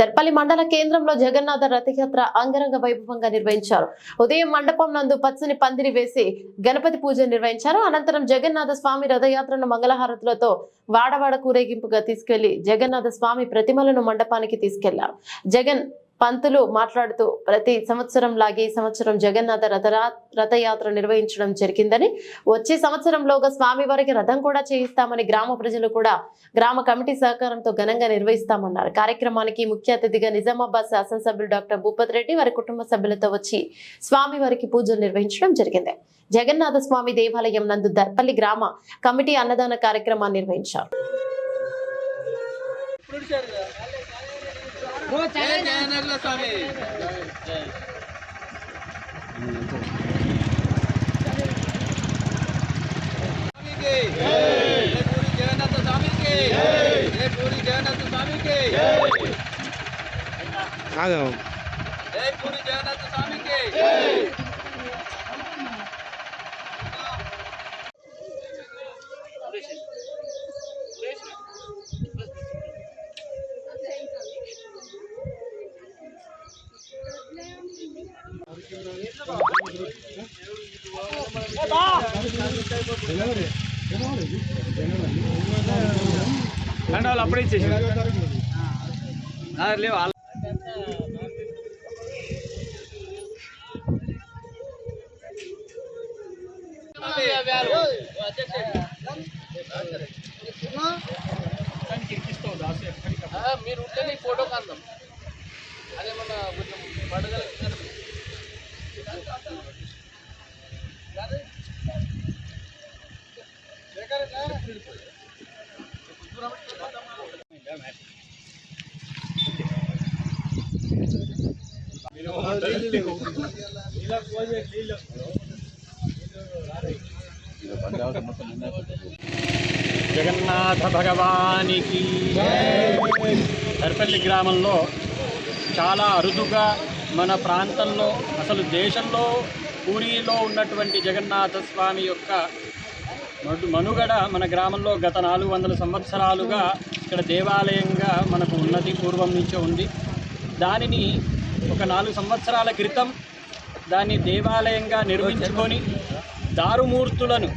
దర్పల్లి మండల కేంద్రంలో జగన్నాథ రథయాత్ర అంగరంగ వైభవంగా నిర్వహించారు. ఉదయం మండపం నందు పచ్చని పందిరి వేసి గణపతి పూజ నిర్వహించారు. అనంతరం జగన్నాథ స్వామి రథయాత్రను మంగళహారతులతో వాడవాడ కూరేగింపుగా తీసుకెళ్ళి జగన్నాథ స్వామి ప్రతిమలను మండపానికి తీసుకెళ్ళారు. జగన్ పంతులు మాట్లాడుతూ ప్రతి సంవత్సరం లాగే ఈ సంవత్సరం జగన్నాథ రథరా రథయాత్ర నిర్వహించడం జరిగిందని వచ్చే సంవత్సరంలోగా స్వామి వారికి రథం కూడా చేయిస్తామని గ్రామ ప్రజలు కూడా గ్రామ కమిటీ సహకారంతో ఘనంగా నిర్వహిస్తామన్నారు. కార్యక్రమానికి ముఖ్య అతిథిగా నిజామాబాద్ శాసనసభ్యులు డాక్టర్ భూపత్ రెడ్డి వారి కుటుంబ సభ్యులతో వచ్చి స్వామి వారికి పూజలు నిర్వహించడం జరిగింది. జగన్నాథ స్వామి దేవాలయం నందు దర్పల్లి గ్రామ కమిటీ అన్నదాన కార్యక్రమాన్ని నిర్వహించారు. స్వామి. స్వామికి. జై పూరి జగన్నాథ స్వామికి. జై పూరి జగన్నాథ స్వామికి. పూరి జగన్నాథ స్వామికి. వాళ్ళు అప్పుడే ఇచ్చేసి లేవు వాళ్ళ మీరు ఉంటే నీ ఫోటో అదే మన కొంచెం పండుగల జగన్నాథ భగవానికి దర్పల్లి గ్రామంలో చాలా అరుదుగా మన ప్రాంతంలో అసలు దేశంలో పూరిలో ఉన్నటువంటి జగన్నాథ స్వామి యొక్క మనుగడ మన గ్రామంలో గత నాలుగు వందల సంవత్సరాలుగా ఇక్కడ దేవాలయంగా మనకు ఉన్నది పూర్వం నుంచే ఉంది. దానిని ఒక నాలుగు సంవత్సరాల క్రితం దాన్ని దేవాలయంగా నిర్మించుకొని దారుమూర్తులను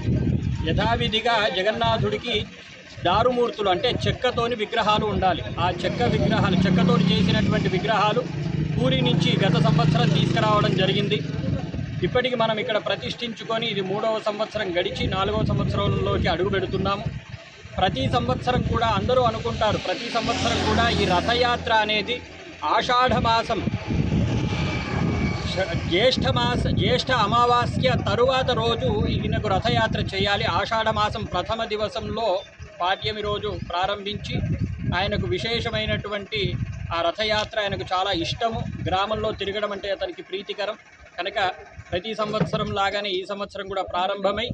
యథావిధిగా జగన్నాథుడికి దారుమూర్తులు అంటే చెక్కతోని విగ్రహాలు ఉండాలి. ఆ చెక్క విగ్రహాలు చెక్కతోని చేసినటువంటి విగ్రహాలు పూరి నుంచి గత సంవత్సరం తీసుకురావడం జరిగింది. ఇప్పటికి మనం ఇక్కడ ప్రతిష్ఠించుకొని ఇది మూడవ సంవత్సరం గడిచి నాలుగవ సంవత్సరంలోకి అడుగు పెడుతున్నాము ప్రతి సంవత్సరం కూడా అందరూ అనుకుంటారు ప్రతి సంవత్సరం కూడా ఈ రథయాత్ర అనేది ఆషాఢమాసం జ్యేష్ఠమాస జ్యేష్ఠ అమావాస్య తరువాత రోజు ఈయనకు రథయాత్ర చేయాలి. ఆషాఢమాసం ప్రథమ దివసంలో పాడ్యమి రోజు ప్రారంభించి ఆయనకు విశేషమైనటువంటి ఆ రథయాత్ర ఆయనకు చాలా ఇష్టము. గ్రామంలో తిరగడం అంటే అతనికి ప్రీతికరం. కనుక ప్రతి సంవత్సరం లాగానే ఈ సంవత్సరం కూడా ప్రారంభమై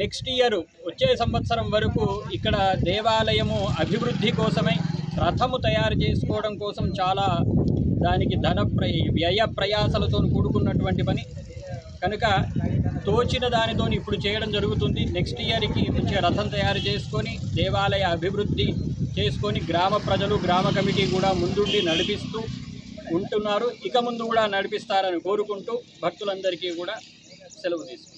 నెక్స్ట్ ఇయర్ వచ్చే సంవత్సరం వరకు ఇక్కడ దేవాలయము అభివృద్ధి కోసమై రథము తయారు చేసుకోవడం కోసం చాలా దానికి ధన వ్యయ ప్రయాసలతో కూడుకున్నటువంటి పని. కనుక తోచిన దానితో ఇప్పుడు చేయడం జరుగుతుంది. నెక్స్ట్ ఇయర్కి మంచిగా రథం తయారు చేసుకొని దేవాలయ అభివృద్ధి చేసుకొని గ్రామ ప్రజలు గ్రామ కమిటీ కూడా ముందుండి నడిపిస్తూ ఉంటున్నారు. ఇక ముందు కూడా నడిపిస్తారని కోరుకుంటూ భక్తులందరికీ కూడా సెలవు తీసుకుంటారు